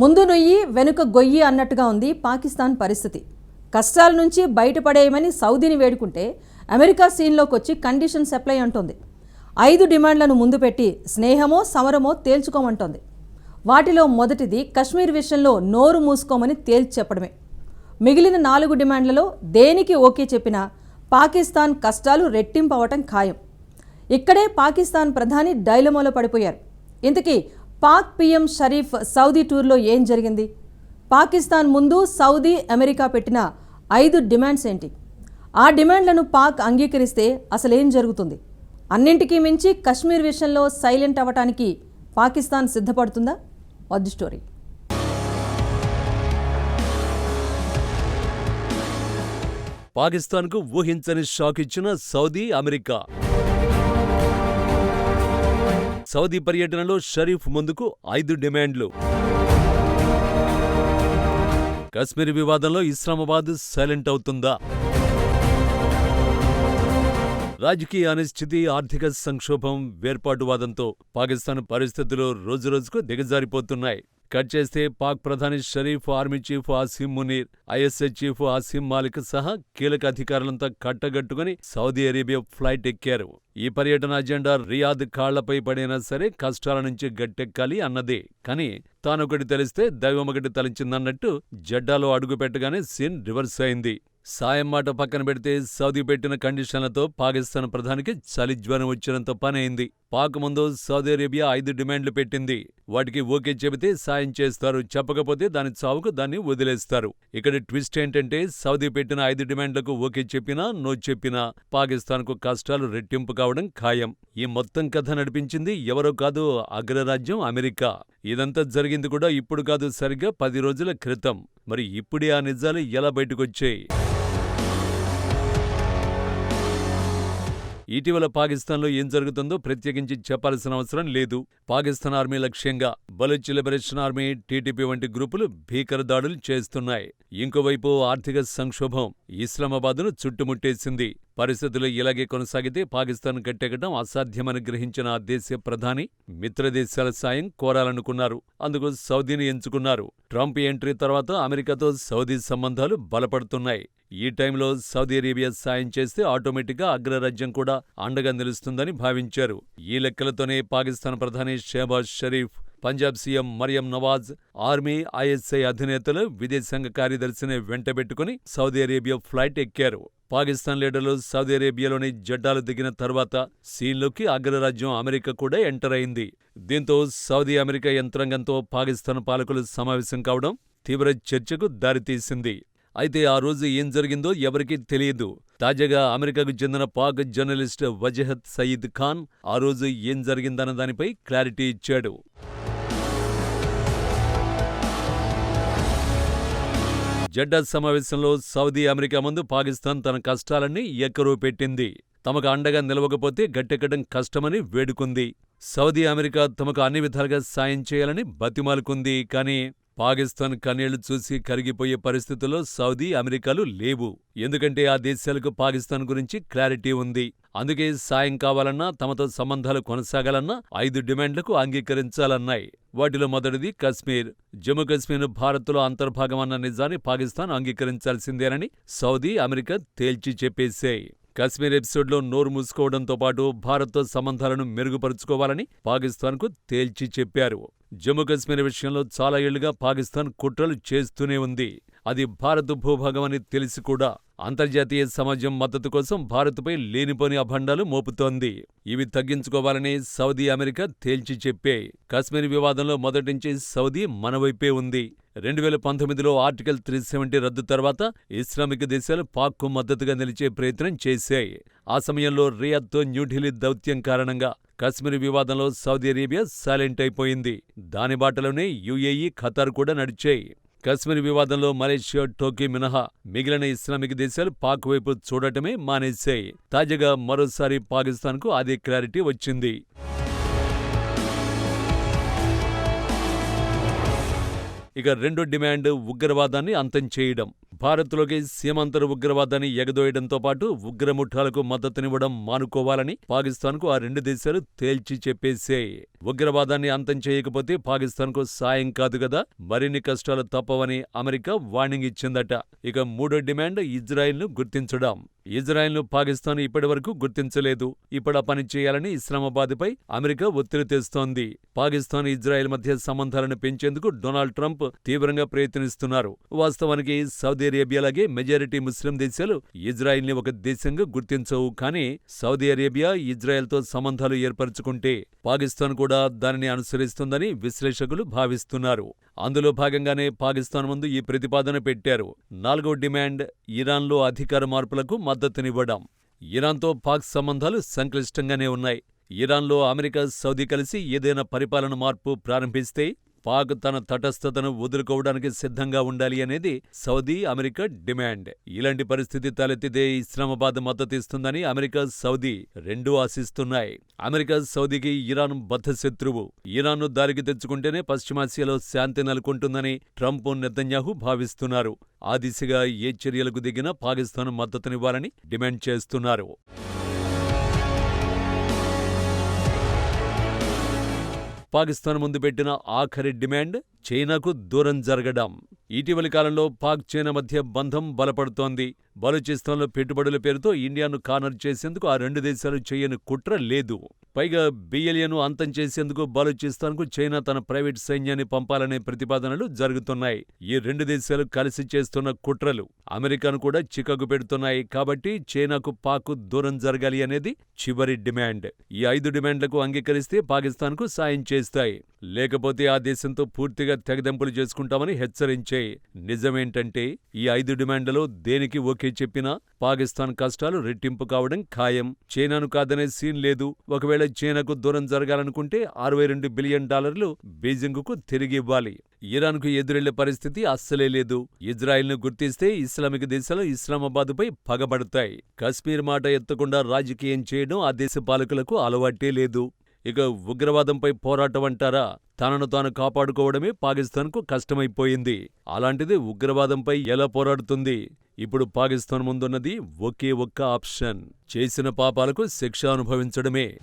ముందు నొయ్యి వెనుక గొయ్యి అన్నట్టుగా ఉంది పాకిస్తాన్ పరిస్థితి. కష్టాల నుంచి బయటపడేయమని సౌదీని వేడుకుంటే అమెరికా సీన్లోకి వచ్చి కండిషన్ సప్లై అంటోంది. ఐదు డిమాండ్లను ముందు పెట్టి స్నేహమో సమరమో తేల్చుకోమంటోంది. వాటిలో మొదటిది కశ్మీర్ విషయంలో నోరు మూసుకోమని తేల్చి చెప్పడమే. మిగిలిన నాలుగు డిమాండ్లలో దేనికి ఓకే చెప్పినా పాకిస్తాన్ కష్టాలు రెట్టింపవటం ఖాయం. ఇక్కడే పాకిస్తాన్ ప్రధాని డైలమోలో పడిపోయారు. ఇంతకీ పాక్ పీఎం షరీఫ్ సౌదీ టూర్లో ఏం జరిగింది? పాకిస్తాన్ ముందు సౌదీ అమెరికా పెట్టిన ఐదు డిమాండ్స్ ఏంటి? ఆ డిమాండ్లను పాక్ అంగీకరిస్తే అసలేం జరుగుతుంది? అన్నింటికీ మించి కశ్మీర్ విషయంలో సైలెంట్ అవ్వటానికి పాకిస్తాన్ సిద్ధపడుతుందా? వద్దు స్టోరీ. పాకిస్తాన్కు ఊహించని షాక్ ఇచ్చిన సౌదీ అమెరికా. సౌదీ పర్యటనలో షరీఫ్ ముందుకు ఐదు డిమాండ్లు. కశ్మీర్ వివాదంలో ఇస్లామాబాద్ సైలెంట్ అవుతుందా? రాజకీయ అనిశ్చితి ఆర్థిక సంక్షోభం వేర్పాటువాదంతో పాకిస్తాన్ పరిస్థితులు రోజురోజుకు దిగజారిపోతున్నాయి. కట్ చేస్తే పాక్ ప్రధాని Sharif army chief Asim Munir ISI chief Asim Malik సహా కీలక అధికారులంతా కట్టగట్టుకుని సౌదీ అరేబియా ఫ్లైట్ ఎక్కారు. ఈ పర్యటన అజెండా రియాద్ కాళ్ళపై పడినా సరే కష్టాల నుంచి గట్టెక్కాలి అన్నదే. కానీ తానొకటి తెలిస్తే దైవమొకటి తలించిందన్నట్టు జడ్డాలో అడుగు పెట్టగానే సీన్ రివర్స్ అయింది. సాయం మాట పక్కన పెడితే సౌదీ పెట్టిన కండిషన్లతో పాకిస్తాన్ ప్రధానికి చలి జ్వరం వచ్చినంత పనైంది పాక్ ముందు సౌదీ అరేబియా ఐదు డిమాండ్లు పెట్టింది. వాటికి ఓకే చెబితే సాయం చేస్తారు. చెప్పకపోతే దాని చావుకు దాన్ని వదిలేస్తారు. ఇక్కడ ట్విస్ట్ ఏంటంటే సౌదీ పెట్టిన ఐదు డిమాండ్లకు ఓకే చెప్పినా నో చెప్పినా పాకిస్తాన్కు కష్టాలు రెట్టింపు కావడం ఖాయం. ఈ మొత్తం కథ నడిపించింది ఎవరో కాదు అగ్రరాజ్యం అమెరికా. ఇదంతా జరిగింది కూడా ఇప్పుడు కాదు సరిగ్గా పది రోజుల క్రితం. మరి ఇప్పుడే ఆ నిజాలు ఎలా బయటకొచ్చాయి? ఇటీవల పాకిస్తాన్లో ఏం జరుగుతుందో ప్రత్యేకించి చెప్పాల్సిన అవసరం లేదు. పాకిస్తాన్ ఆర్మీ లక్ష్యంగా బలూచ్ లిబరేషన్ ఆర్మీ టీటీపీ వంటి గ్రూపులు భీకర దాడులు చేస్తున్నాయి. ఇంకోవైపు ఆర్థిక సంక్షోభం ఇస్లామాబాద్ను చుట్టుముట్టేసింది. పరిస్థితులు ఇలాగే కొనసాగితే పాకిస్తాన్ కట్టెక్కడం అసాధ్యమని గ్రహించిన ఆ దేశ ప్రధాని మిత్రదేశాల సాయం కోరాలనుకున్నారు. అందుకు సౌదీని ఎంచుకున్నారు. ట్రంప్ ఎంట్రీ తర్వాత అమెరికాతో సౌదీ సంబంధాలు బలపడుతున్నాయి. ఈ టైంలో సౌదీ అరేబియా సాయం చేస్తే ఆటోమేటిక్గా అగ్రరాజ్యం కూడా అండగా నిలుస్తుందని భావించారు. ఈ లెక్కలతోనే పాకిస్తాన్ ప్రధాని Shehbaz Sharif Punjab CM Maryam Nawaz army ISI అధినేతలు విదేశాంగ కార్యదర్శిని వెంటబెట్టుకుని సౌదీ అరేబియా ఫ్లైట్ ఎక్కారు. పాకిస్తాన్ లీడర్లు సౌదీ అరేబియాలోని జడ్డాలు దిగిన తర్వాత సీన్లోకి అగ్రరాజ్యం అమెరికా కూడా ఎంటర్ అయింది. దీంతో సౌదీ అమెరికా యంత్రాంగంతో పాకిస్తాన్ పాలకులు సమావేశం కావడం తీవ్ర చర్చకు దారితీసింది. అయితే ఆ రోజు ఏం జరిగిందో ఎవరికీ తెలియదు. తాజాగా అమెరికాకు చెందిన పాక్ జర్నలిస్ట్ వజహత్ సయీద్ ఖాన్ ఆ రోజు ఏం జరిగిందన్న దానిపై క్లారిటీ ఇచ్చాడు. జెడ్డా సమావేశంలో సౌదీ అమెరికా ముందు పాకిస్తాన్ తన కష్టాలన్నీ ఎక్కరో పెట్టింది. తమకు అండగా నిలవకపోతే గట్టెక్కడం కష్టమని వేడుకుంది. సౌదీ అమెరికా తమకు అన్ని విధాలుగా సాయం చేయాలని బతిమాలుకుంది. కానీ పాకిస్తాన్ కన్నీళ్ళు చూసి కరిగిపోయే పరిస్థితుల్లో సౌదీ అమెరికాలు లేవు. ఎందుకంటే ఆ దేశాలకు పాకిస్తాన్ గురించి క్లారిటీ ఉంది. అందుకే సాయం కావాలన్నా తమతో సంబంధాలు కొనసాగాలన్నా ఐదు డిమాండ్లకు అంగీకరించాలన్నాయి. వాటిలో మొదటిది కశ్మీర్. జమ్మూ కశ్మీర్ భారత్లో అంతర్భాగమన్న నిజాన్ని పాకిస్తాన్ అంగీకరించాల్సిందేనని సౌదీ అమెరికా తేల్చి చెప్పేశాయి. కశ్మీర్ ఎపిసోడ్లో నోరు మూసుకోవడంతో పాటు భారత్తో సంబంధాలను మెరుగుపరుచుకోవాలని పాకిస్తాన్కు తేల్చి చెప్పారు. జమ్మూ కశ్మీర్ విషయంలో చాలా ఏళ్ళుగా పాకిస్తాన్ కుట్రలు చేస్తూనే ఉంది. అది భారత్ భూభాగమని తెలిసి కూడా అంతర్జాతీయ సమాజం మద్దతు కోసం భారత్పై లేనిపోని అభండాలు మోపుతోంది. ఇవి తగ్గించుకోవాలని సౌదీ అమెరికా తేల్చి చెప్పే. కశ్మీర్ వివాదంలో మొదటించి సౌదీ మనవైపే ఉంది. రెండు వేల పంతొమ్మిదిలో ఆర్టికల్ త్రీ సెవెంటీ రద్దు తర్వాత ఇస్లామిక్ దేశాలు పాక్కు మద్దతుగా నిలిచే ప్రయత్నం చేశాయి. ఆ సమయంలో రియాద్తో న్యూఢిల్లీ దౌత్యం కారణంగా కశ్మీర్ వివాదంలో సౌదీ అరేబియా సైలెంట్ అయిపోయింది. దాని బాటలోనే యుఏఈ ఖతార్ కూడా నడిచాయి. కశ్మీర్ వివాదంలో మలేషియా టోకీ మినహా మిగిలిన ఇస్లామిక్ దేశాలు పాక్ వైపు చూడటమే మానేశాయి. తాజాగా మరోసారి పాకిస్తాన్కు అదే క్లారిటీ వచ్చింది. ఇక రెండో డిమాండ్ ఉగ్రవాదాన్ని అంతం చేయడం. భారత్లోకి సీమాంతర ఉగ్రవాదాన్ని ఎగదోయడంతో పాటు ఉగ్రముఠాలకు మద్దతునివ్వడం మానుకోవాలని పాకిస్తాన్కు ఆ రెండు దేశాలు తేల్చి చెప్పేశాయి. ఉగ్రవాదాన్ని అంతం చేయకపోతే పాకిస్తాన్కు సాయం కాదు కదా? మరిన్ని కష్టాలు తప్పవని అమెరికా వార్నింగ్ ఇచ్చిందట. ఇక మూడో డిమాండ్ ఇజ్రాయెల్ను గుర్తించడం. ఇజ్రాయెల్ను పాకిస్తాన్ ఇప్పటివరకు గుర్తించలేదు. ఇప్పుడు ఆ పని చేయాలని ఇస్లామాబాద్పై అమెరికా ఒత్తిడి తెస్తోంది. పాకిస్తాన్ ఇజ్రాయెల్ మధ్య సంబంధాలను పెంచేందుకు డొనాల్డ్ ట్రంప్ తీవ్రంగా ప్రయత్నిస్తున్నారు. వాస్తవానికి సౌదీ అరేబియాలాగే మెజారిటీ ముస్లిం దేశాలు ఇజ్రాయెల్ని ఒక దేశంగా గుర్తించవు. కానీ సౌదీ అరేబియా ఇజ్రాయెల్తో సంబంధాలు ఏర్పరచుకుంటే పాకిస్తాన్ కూడా దానిని అనుసరిస్తుందని విశ్లేషకులు భావిస్తున్నారు. అందులో భాగంగానే పాకిస్తాన్ ముందు ఈ ప్రతిపాదన పెట్టారు. నాలుగో డిమాండ్ ఇరాన్లో అధికార మార్పులకు మద్దతునివ్వడం. ఇరాన్తో పాక్ సంబంధాలు సంక్లిష్టంగానే ఉన్నాయి. ఇరాన్లో అమెరికా సౌదీ కలిసి ఏదైనా పరిపాలన మార్పు ప్రారంభిస్తే పాక్ తన తటస్థతను వదులుకోవడానికి సిద్ధంగా ఉండాలి అనేది సౌదీ అమెరికా డిమాండ్. ఇలాంటి పరిస్థితి తలెత్తితే ఇస్లామాబాద్ మద్దతిస్తుందని అమెరికా సౌదీ రెండూ ఆశిస్తున్నాయి. అమెరికా సౌదీకి ఇరాన్ బద్ధ శత్రువు. ఇరాన్ను దారికి తెచ్చుకుంటేనే పశ్చిమాసియాలో శాంతి నెలకొంటుందని ట్రంప్ నెతన్యాహు భావిస్తున్నారు. ఆ దిశగా ఏ చర్యలకు దిగినా పాకిస్తాన్ మద్దతునివ్వాలని డిమాండ్ చేస్తున్నారు. పాకిస్తాన్ ముందు పెట్టిన ఆఖరి డిమాండ్ చైనాకు దూరం జరగడం. ఇటీవలి కాలంలో పాక్ చైనా మధ్య బంధం బలపడుతోంది. బలూచిస్తాన్లో పెట్టుబడుల పేరుతో ఇండియాను కానర్ చేసేందుకు ఆ రెండు దేశాలు చేయని కుట్ర లేదు. పైగా బిఎల్ఏను అంతం చేసేందుకు బలూచిస్తాన్కు చైనా తన ప్రైవేట్ సైన్యాన్ని పంపాలనే ప్రతిపాదనలు జరుగుతున్నాయి. ఈ రెండు దేశాలు కలిసి చేస్తున్న కుట్రలు అమెరికాను కూడా చికాకు పెడుతున్నాయి. కాబట్టి చైనాకు పాక్ దూరం జరగాలి అనేది చివరి డిమాండ్. ఈ ఐదు డిమాండ్లకు అంగీకరిస్తే పాకిస్తాన్కు సాయం చేస్తాయి. లేకపోతే ఆ దేశంతో పూర్తిగా తెగదెంపులు చేసుకుంటామని హెచ్చరించాయి. నిజమేంటంటే ఈ ఐదు డిమాండ్లలో దేనికి ఓకే చెప్పినా పాకిస్తాన్ కష్టాలు రెట్టింపు కావడం ఖాయం. చైనాను కాదనే సీన్ లేదు. ఒకవేళ చైనాకు దూరం జరగాలనుకుంటే అరవై రెండు బిలియన్ డాలర్లు బీజింగుకు తిరిగి ఇవ్వాలి. ఇరాన్కు ఎదురెళ్ళే పరిస్థితి అస్సలే లేదు. ఇజ్రాయెల్ను గుర్తిస్తే ఇస్లామిక్ దేశాలు ఇస్లామాబాదుపై పగబడతాయి. కశ్మీర్ మాట ఎత్తకుండా రాజకీయం చేయడం ఆ దేశ పాలకులకు అలవాటే లేదు. ఇక ఉగ్రవాదంపై పోరాటం అంటారా? తనను తాను కాపాడుకోవడమే పాకిస్తాన్కు కష్టమైపోయింది. అలాంటిది ఉగ్రవాదంపై ఎలా పోరాడుతుంది? ఇప్పుడు పాకిస్తాన్ ముందున్నది ఒకే ఒక్క ఆప్షన్. చేసిన పాపాలకు శిక్ష అనుభవించడమే.